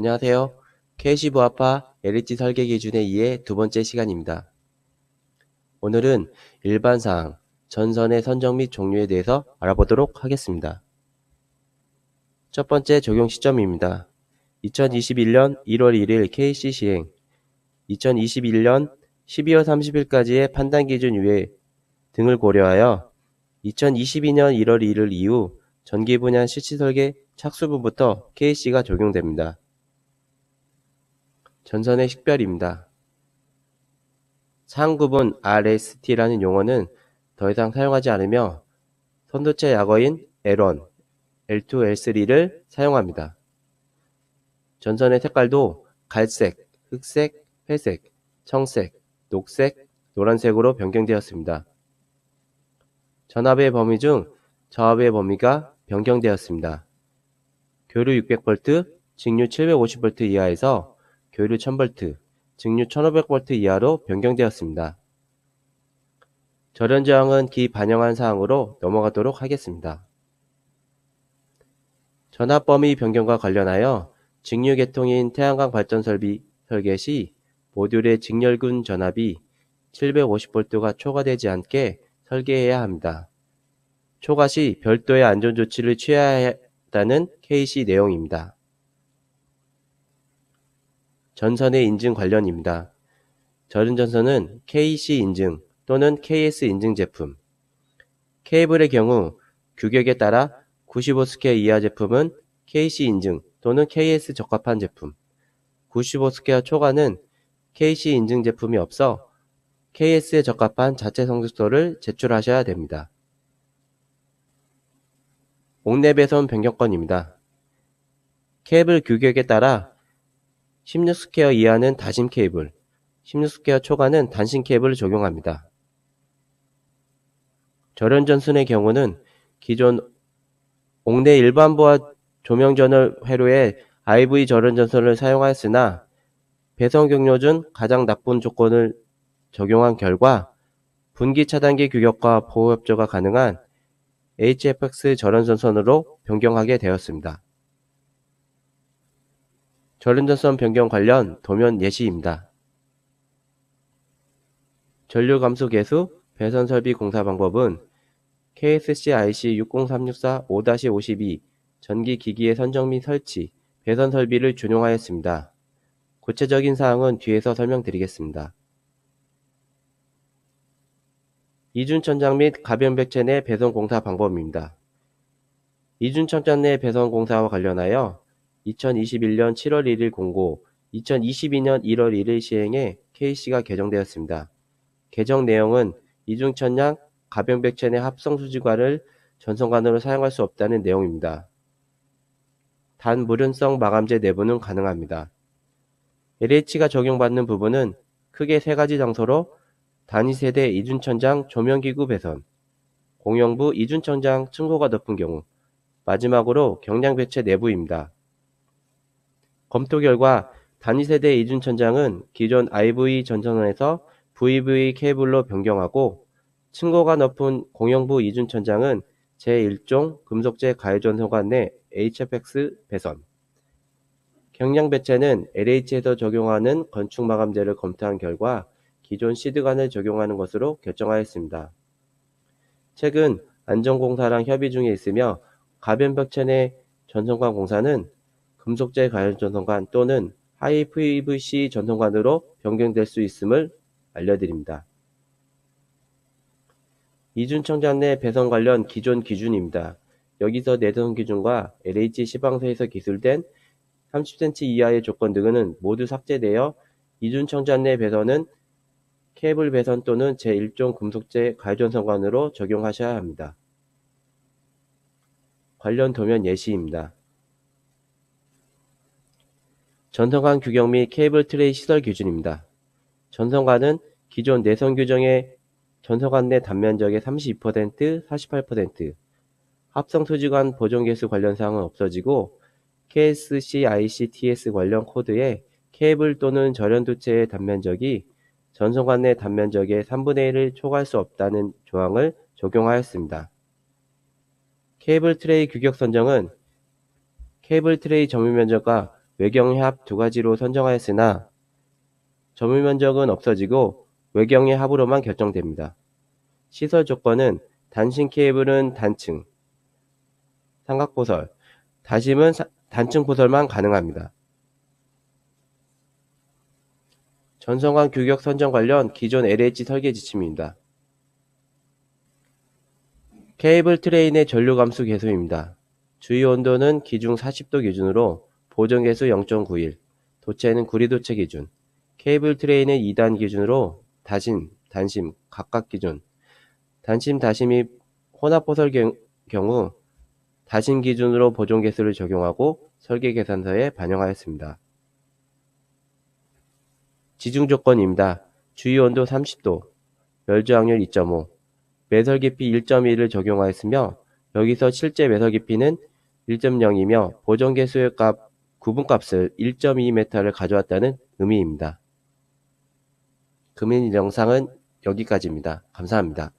안녕하세요. KC 부합화 LH 설계 기준에 의해 두 번째 시간입니다. 오늘은 일반 사항, 전선의 선정 및 종류에 대해서 알아보도록 하겠습니다. 첫 번째 적용 시점입니다. 2021년 1월 1일 KC 시행, 2021년 12월 30일까지의 판단 기준 유예 등을 고려하여 2022년 1월 1일 이후 전기 분야 실시 설계 착수부부터 KC가 적용됩니다. 전선의 식별입니다. 상구분 RST라는 용어는 더 이상 사용하지 않으며 선도체 약어인 L1, L2, L3를 사용합니다. 전선의 색깔도 갈색, 흑색, 회색, 청색, 녹색, 노란색으로 변경되었습니다. 전압의 범위 중 저압의 범위가 변경되었습니다. 교류 600V, 직류 750V 이하에서 교류 1000V, 직류 1500V 이하로 변경되었습니다. 절연 저항은 기 반영한 사항으로 넘어가도록 하겠습니다. 전압 범위 변경과 관련하여 직류 계통인 태양광 발전 설비 설계 시 모듈의 직렬군 전압이 750V가 초과되지 않게 설계해야 합니다. 초과 시 별도의 안전 조치를 취해야 한다는 KC 내용입니다. 전선의 인증 관련입니다. 절은전선은 KC 인증 또는 KS 인증 제품, 케이블의 경우 규격에 따라 95스퀘어 이하 제품은 KC 인증 또는 KS 적합한 제품, 95스퀘어 초과는 KC 인증 제품이 없어 KS에 적합한 자체 성적서를 제출하셔야 됩니다. 옥내 배선 변경권입니다. 케이블 규격에 따라 16스퀘어 이하는 다심 케이블, 16스퀘어 초과는 단신 케이블을 적용합니다. 절연 전선의 경우는 기존 옥내 일반부와 조명전을 회로에 IV 절연 전선을 사용하였으나 배선 경로 중 가장 나쁜 조건을 적용한 결과 분기 차단기 규격과 보호 협조가 가능한 HFX 절연 전선으로 변경하게 되었습니다. 절연전선 변경 관련 도면 예시입니다. 전류 감소 개수 배선 설비 공사 방법은 KSC IC 60364-5-52 전기 기기의 선정 및 설치, 배선 설비를 준용하였습니다. 구체적인 사항은 뒤에서 설명드리겠습니다. 이준천장 및 가변백체 내 배선 공사 방법입니다. 이준천장 내 배선 공사와 관련하여 2021년 7월 1일 공고, 2022년 1월 1일 시행에 KC가 개정되었습니다. 개정 내용은 이중천 양 가변백체 내 합성 수지관을 전선관으로 사용할 수 없다는 내용입니다. 단 무륜성 마감재 내부는 가능합니다. LH가 적용받는 부분은 크게 세 가지 장소로 단위세대 이준천장 조명기구 배선, 공영부 이준천장 층고가 높은 경우, 마지막으로 경량배체 내부입니다. 검토 결과 단위 세대 이준천장은 기존 IV 전선에서 VV 케이블로 변경하고 층고가 높은 공영부 이준천장은 제1종 금속재 가해전선관 내 HFX 배선, 경량 배체는 LH에서 적용하는 건축 마감재를 검토한 결과 기존 시드관을 적용하는 것으로 결정하였습니다. 최근 안전공사랑 협의 중에 있으며 가변 벽체 내 전선관 공사는 금속재 가연 전선관 또는 하이 PVC 전선관으로 변경될 수 있음을 알려드립니다. 이준청장 내 배선 관련 기존 기준입니다. 여기서 내선 기준과 LH 시방서에서 기술된 30cm 이하의 조건 등은 모두 삭제되어 이준청장 내 배선은 케이블 배선 또는 제1종 금속재 가전선관으로 적용하셔야 합니다. 관련 도면 예시입니다. 전선관 규격 및 케이블 트레이 시설 기준입니다. 전선관은 기존 내선 규정의 전선관 내 단면적의 32%, 48%, 합성 소지관 보존 개수 관련 사항은 없어지고 KSC ICTS 관련 코드에 케이블 또는 절연도체의 단면적이 전선관 내 단면적의 3분의 1을 초과할 수 없다는 조항을 적용하였습니다. 케이블 트레이 규격 선정은 케이블 트레이 점유 면적과 외경합 두 가지로 선정하였으나 점유 면적은 없어지고 외경의 합으로만 결정됩니다. 시설 조건은 단신 케이블은 단층, 삼각 포설, 다심은 사- 단층 포설만 가능합니다. 전성관 규격 선정 관련 기존 LH 설계 지침입니다. 케이블 트레인의 전류 감수 개수입니다. 주요 온도는 기중 40도 기준으로 보정 개수 0.91, 도체는 구리도체 기준, 케이블 트레인은 2단 기준으로 다신, 단심 각각 기준, 단심, 다심이 혼합포설 경- 경우 다신 기준으로 보정 개수를 적용하고 설계 계산서에 반영하였습니다. 지중 조건입니다. 주요 온도 30도, 멸주 확률 2.5, 매설 깊이 1.1을 적용하였으며 여기서 실제 매설 깊이는 1.0이며 보정 개수의 값 구분값을 1.2m를 가져왔다는 의미입니다. 금일 영상은 여기까지입니다. 감사합니다.